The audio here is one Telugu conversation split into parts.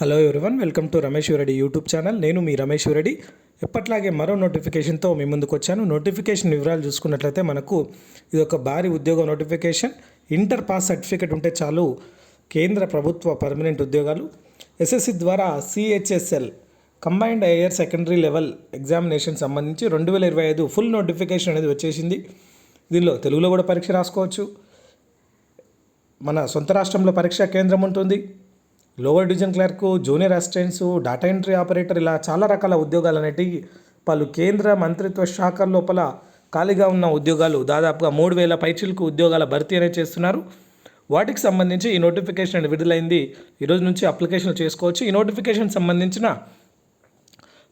Hello everyone welcome to Ramesh Reddy YouTube channel నేను మీ రమేష్ రెడ్డి ఎప్పట్లాగే మరో నోటిఫికేషన్తో మీ ముందుకు వచ్చాను. నోటిఫికేషన్ వివరాలు చూసుకున్నట్లయితే మనకు ఇది ఒక భారీ ఉద్యోగ నోటిఫికేషన్ ఇంటర్ పాస్ సర్టిఫికేట్ ఉంటే చాలు కేంద్ర ప్రభుత్వ పర్మనెంట్ ఉద్యోగాలు. ఎస్ఎస్సి ద్వారా CHSL combined higher secondary level examination సంబంధించి రెండు వేల ఇరవై ఐదు ఫుల్ నోటిఫికేషన్ అనేది వచ్చేసింది. దీనిలో తెలుగులో కూడా పరీక్ష రాసుకోవచ్చు. మన సొంత రాష్ట్రంలో పరీక్షా కేంద్రం ఉంటుంది. Lower division clerk junior assistants data entry operator ఇలా చాలా రకాల ఉద్యోగాలు అనేటివి పలు కేంద్ర మంత్రిత్వ శాఖల లోపల ఖాళీగా ఉన్న ఉద్యోగాలు దాదాపుగా మూడు వేల పైచిలకు ఉద్యోగాల భర్తీ అనేది చేస్తున్నారు. వాటికి సంబంధించి ఈ నోటిఫికేషన్ అనేది విడుదలైంది. ఈరోజు నుంచి అప్లికేషన్ చేసుకోవచ్చు. ఈ నోటిఫికేషన్ సంబంధించిన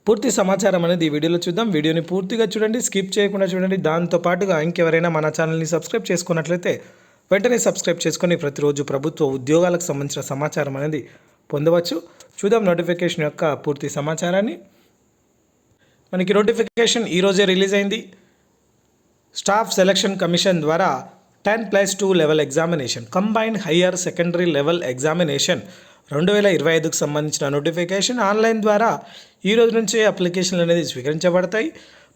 పూర్తి సమాచారం అనేది ఈ వీడియోలో చూద్దాం. వీడియోని పూర్తిగా చూడండి స్కిప్ చేయకుండా చూడండి. దాంతో పాటుగా ఇంకెవరైనా మన ఛానల్ని సబ్స్క్రైబ్ చేసుకున్నట్లయితే వెంటనే సబ్స్క్రైబ్ చేసుకొని ప్రతిరోజు ప్రభుత్వ ఉద్యోగాలకు సంబంధించిన సమాచారం అనేది పొందవచ్చు. చూద్దాం నోటిఫికేషన్ యొక్క పూర్తి సమాచారాన్ని. మనకి నోటిఫికేషన్ ఈరోజే రిలీజ్ అయింది. స్టాఫ్ సెలక్షన్ కమిషన్ ద్వారా ten plus two level examination combined higher secondary level examination రెండు వేల ఇరవై ఐదుకు సంబంధించిన నోటిఫికేషన్ ఆన్లైన్ ద్వారా ఈ రోజు నుంచే అప్లికేషన్లు అనేది స్వీకరించబడతాయి.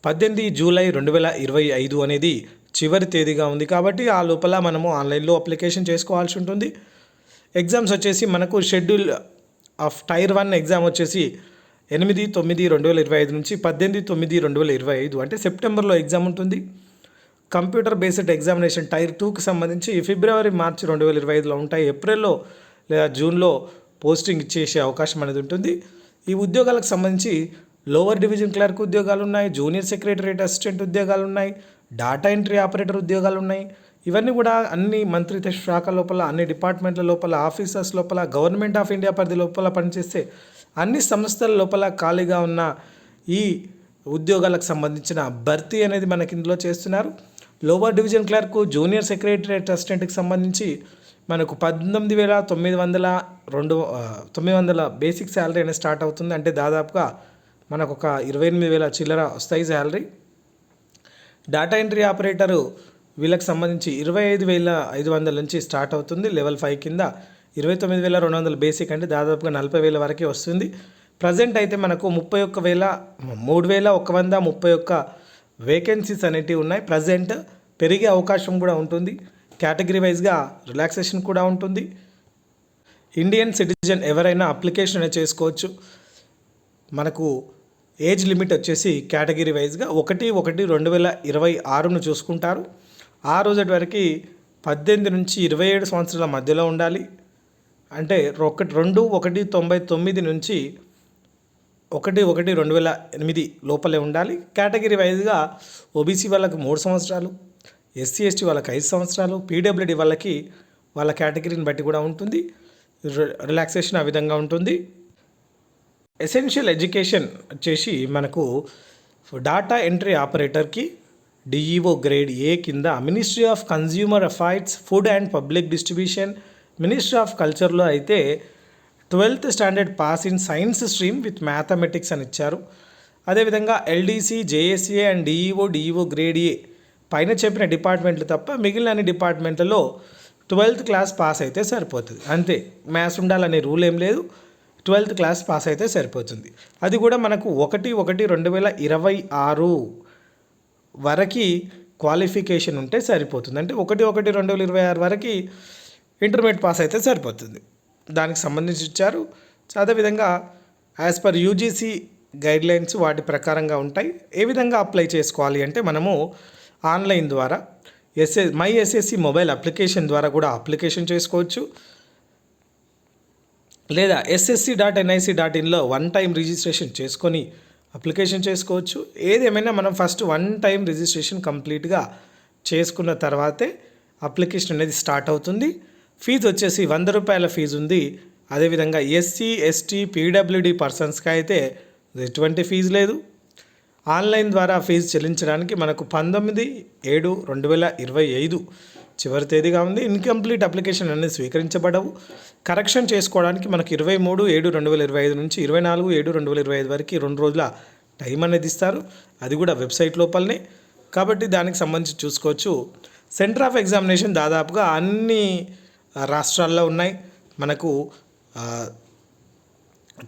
పద్దెనిమిది జూలై రెండు వేల ఇరవై ఐదు అనేది చివరి తేదీగా ఉంది కాబట్టి ఆ లోపల మనము ఆన్లైన్లో అప్లికేషన్ చేసుకోవాల్సి ఉంటుంది. ఎగ్జామ్స్ వచ్చేసి మనకు schedule of tier one exam వచ్చేసి ఎనిమిది తొమ్మిది రెండు వేల ఇరవై ఐదు నుంచి పద్దెనిమిది తొమ్మిది రెండు వేల ఇరవై ఐదు అంటే సెప్టెంబర్లో ఎగ్జామ్ ఉంటుంది. కంప్యూటర్ బేస్డ్ ఎగ్జామినేషన్ టైర్ టూకి సంబంధించి ఫిబ్రవరి మార్చి రెండు వేల ఇరవై ఐదులో ఉంటాయి. ఏప్రిల్లో లేదా జూన్లో పోస్టింగ్ ఇచ్చేసే అవకాశం అనేది ఉంటుంది. ఈ ఉద్యోగాలకు సంబంధించి లోవర్ డివిజన్ క్లర్క్ ఉద్యోగాలు ఉన్నాయి జూనియర్ సెక్రటరేట్ అసిస్టెంట్ ఉద్యోగాలు ఉన్నాయి డాటా ఎంట్రీ ఆపరేటర్ ఉద్యోగాలు ఉన్నాయి ఇవన్నీ కూడా అన్ని మంత్రిత్వ శాఖ లోపల అన్ని డిపార్ట్మెంట్ల లోపల ఆఫీసర్స్ లోపల గవర్నమెంట్ ఆఫ్ ఇండియా పరిధి లోపల పనిచేస్తే అన్ని సంస్థల లోపల ఖాళీగా ఉన్న ఈ ఉద్యోగాలకు సంబంధించిన భర్తీ అనేది మనకి ఇందులో చేస్తున్నారు. Lower division clerk junior secretariat అసిస్టెంట్కి సంబంధించి మనకు పద్దెనిమిది వేల తొమ్మిది వందల రెండు తొమ్మిది వందల బేసిక్ శాలరీ అనేది స్టార్ట్ అవుతుంది. అంటే దాదాపుగా మనకు ఒక ఇరవై ఎనిమిది వేల చిల్లర వస్తాయి శాలరీ. డేటా ఎంట్రీ ఆపరేటరు వీళ్ళకి సంబంధించి ఇరవై ఐదు వేల ఐదు వందల నుంచి స్టార్ట్ అవుతుంది. లెవెల్ ఫైవ్ కింద ఇరవై తొమ్మిది వేల రెండు వందల బేసిక్ అంటే దాదాపుగా నలభై వేల వరకే వస్తుంది. ప్రజెంట్ అయితే మనకు ముప్పై ఒక్క వేల మూడు వేల ఒక వంద ముప్పై ఒక్క వేకెన్సీస్ అనేటివి ఉన్నాయి. ప్రజెంట్ పెరిగే అవకాశం కూడా ఉంటుంది. కేటగిరీ వైజ్గా రిలాక్సేషన్ కూడా ఉంటుంది. ఇండియన్ సిటిజన్ ఎవరైనా అప్లికేషన్ అనేది చేసుకోవచ్చు. మనకు ఏజ్ లిమిట్ వచ్చేసి కేటగిరీ వైజ్గా ఒకటి ఒకటి రెండు వేల ఇరవై ఆరును చూసుకుంటారు. ఆ రోజటి వరకు పద్దెనిమిది నుంచి ఇరవై ఏడు సంవత్సరాల మధ్యలో ఉండాలి. అంటే ఒకటి రెండు ఒకటి తొంభై తొమ్మిది నుంచి ఒకటి ఒకటి రెండు వేల ఎనిమిది లోపలే ఉండాలి. కేటగిరీ వైజ్గా ఓబీసీ వాళ్ళకి మూడు సంవత్సరాలు ఎస్సీ ఎస్టీ వాళ్ళకి ఐదు సంవత్సరాలు పీడబ్ల్యూడి వాళ్ళకి వాళ్ళ కేటగిరీని బట్టి కూడా ఉంటుంది. రి- రిలాక్సేషన్ ఆ విధంగా ఉంటుంది. ఎసెన్షియల్ ఎడ్యుకేషన్ వచ్చేసి మనకు డాటా ఎంట్రీ ఆపరేటర్కి డిఈఓ గ్రేడ్ ఏ కింద ministry of consumer affairs food and public distribution ministry of కల్చర్లో అయితే twelfth standard pass in science stream with mathematics అని ఇచ్చారు. అదేవిధంగా LDC JACA and DEO DEO grade A పైన చెప్పిన డిపార్ట్మెంట్లు తప్ప మిగిలిన అన్ని డిపార్ట్మెంట్లలో ట్వెల్త్ క్లాస్ పాస్ అయితే సరిపోతుంది. అంతే. మ్యాథ్స్ ఉండాలనే రూల్ ఏం లేదు. ట్వెల్త్ క్లాస్ పాస్ అయితే సరిపోతుంది. అది కూడా మనకు ఒకటి ఒకటి రెండు వేల ఇరవై ఆరు వరకు క్వాలిఫికేషన్ ఉంటే సరిపోతుంది. అంటే ఒకటి ఒకటి రెండు వేల ఇరవై ఆరు వరకు ఇంటర్మీడియట్ పాస్ అయితే సరిపోతుంది. దానికి సంబంధించి ఇచ్చారు. అదేవిధంగా యాజ్ పర్ యూజీసీ గైడ్లైన్స్ వాటి ప్రకారంగా ఉంటాయి. ఏ విధంగా అప్లై చేసుకోవాలి అంటే మనము ఆన్లైన్ ద్వారా SS my SSC mobile application ద్వారా కూడా అప్లికేషన్ చేసుకోవచ్చు. లేదా ఎస్ఎస్సి డాట్ ఎన్ఐసి డాట్ ఇన్లో వన్ టైం రిజిస్ట్రేషన్ చేసుకొని అప్లికేషన్ చేసుకోవచ్చు. ఏదేమైనా మనం ఫస్ట్ వన్ టైం రిజిస్ట్రేషన్ కంప్లీట్గా చేసుకున్న తర్వాతే అప్లికేషన్ అనేది స్టార్ట్ అవుతుంది. ఫీజు వచ్చేసి వంద రూపాయల ఫీజు ఉంది. అదేవిధంగా ఎస్సీ ఎస్టీ పీడబ్ల్యూడి పర్సన్స్కి అయితే ఎటువంటి ఫీజు లేదు. ఆన్లైన్ ద్వారా ఫీజు చెల్లించడానికి మనకు పంతొమ్మిది ఏడు రెండు వేల ఇరవై ఐదు చివరి తేదీగా ఉంది. ఇన్కంప్లీట్ అప్లికేషన్ అనేది స్వీకరించబడవు. కరెక్షన్ చేసుకోవడానికి మనకు ఇరవై మూడు ఏడు రెండు వేల ఇరవై ఐదు నుంచి ఇరవై నాలుగు ఏడు రెండు వేల ఇరవై ఐదు వరకు రెండు రోజుల టైం అనేది ఇస్తారు. అది కూడా వెబ్సైట్ లోపలనే. కాబట్టి దానికి సంబంధించి చూసుకోవచ్చు. సెంటర్ ఆఫ్ ఎగ్జామినేషన్ దాదాపుగా అన్ని రాష్ట్రాల్లో ఉన్నాయి. మనకు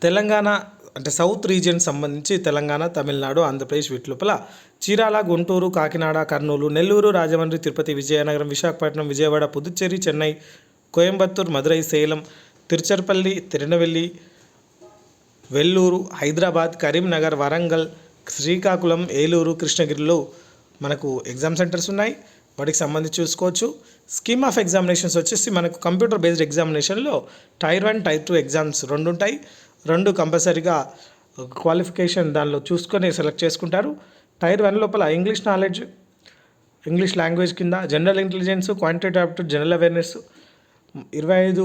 తెలంగాణ అంటే సౌత్ రీజియన్ సంబంధించి తెలంగాణ తమిళనాడు ఆంధ్రప్రదేశ్ వీటి లోపల చీరాల గుంటూరు కాకినాడ కర్నూలు నెల్లూరు రాజమండ్రి తిరుపతి విజయనగరం విశాఖపట్నం విజయవాడ పుదుచ్చేరి చెన్నై కోయంబత్తూర్ మదురై సేలం తిరుచరపల్లి తిరునవెల్లి వెల్లూరు హైదరాబాద్ కరీంనగర్ వరంగల్ శ్రీకాకుళం ఏలూరు కృష్ణగిరిలో మనకు ఎగ్జామ్ సెంటర్స్ ఉన్నాయి. వాటికి సంబంధించి చూసుకోవచ్చు. స్కీమ్ ఆఫ్ ఎగ్జామినేషన్స్ వచ్చేసి మనకు కంప్యూటర్ బేస్డ్ ఎగ్జామినేషన్లో tier one tier two exams రెండు ఉంటాయి రెండు కంపల్సరీగా క్వాలిఫికేషన్ దానిలో చూసుకొని సెలెక్ట్ చేసుకుంటారు. టైర్ వన్ లోపల ఇంగ్లీష్ నాలెడ్జ్ ఇంగ్లీష్ లాంగ్వేజ్ కింద general intelligence quantitative aptitude general awareness. ఇరవై ఐదు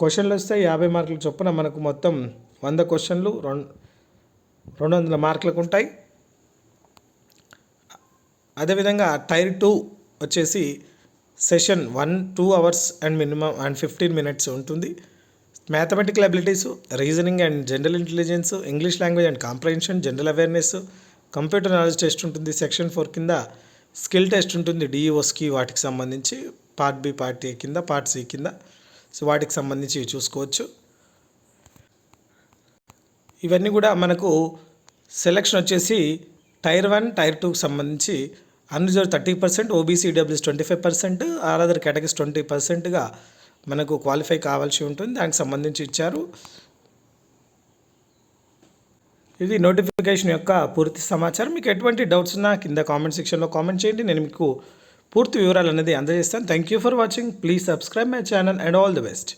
క్వశ్చన్లు వస్తాయి. యాభై మార్కుల చొప్పున మనకు మొత్తం వంద క్వశ్చన్లు రెండు రెండు వందల మార్కులకు ఉంటాయి. అదేవిధంగా టైర్ టూ వచ్చేసి session one two hours and minimum and fifteen minutes ఉంటుంది. Mathematical abilities reasoning and general intelligence English language and comprehension general awareness computer knowledge test ఉంటుంది సెక్షన్ ఫోర్ కింద స్కిల్ టెస్ట్ ఉంటుంది డిఈఓస్కి వాటికి సంబంధించి పార్ట్ బి పార్ట్ ఏ కింద పార్ట్ సి కింద. సో వాటికి సంబంధించి చూసుకోవచ్చు. ఇవన్నీ కూడా మనకు సెలక్షన్ వచ్చేసి టైర్ వన్ టైర్ టూకి సంబంధించి unreserved thirty percent OBC EWS twenty five percent all other categories twenty పర్సెంట్గా మనకు క్వాలిఫై కావాల్సి ఉంటుంది. దానికి సంబంధించి ఇచ్చారు. ఇది నోటిఫికేషన్ యొక్క పూర్తి సమాచారం. మీకు ఎటువంటి డౌట్స్ ఉన్నా కింద కామెంట్ సెక్షన్లో కామెంట్ చేయండి. నేను మీకు పూర్తి వివరాలు అనేది అందజేస్తాను. Thank you for watching please subscribe my channel and all the best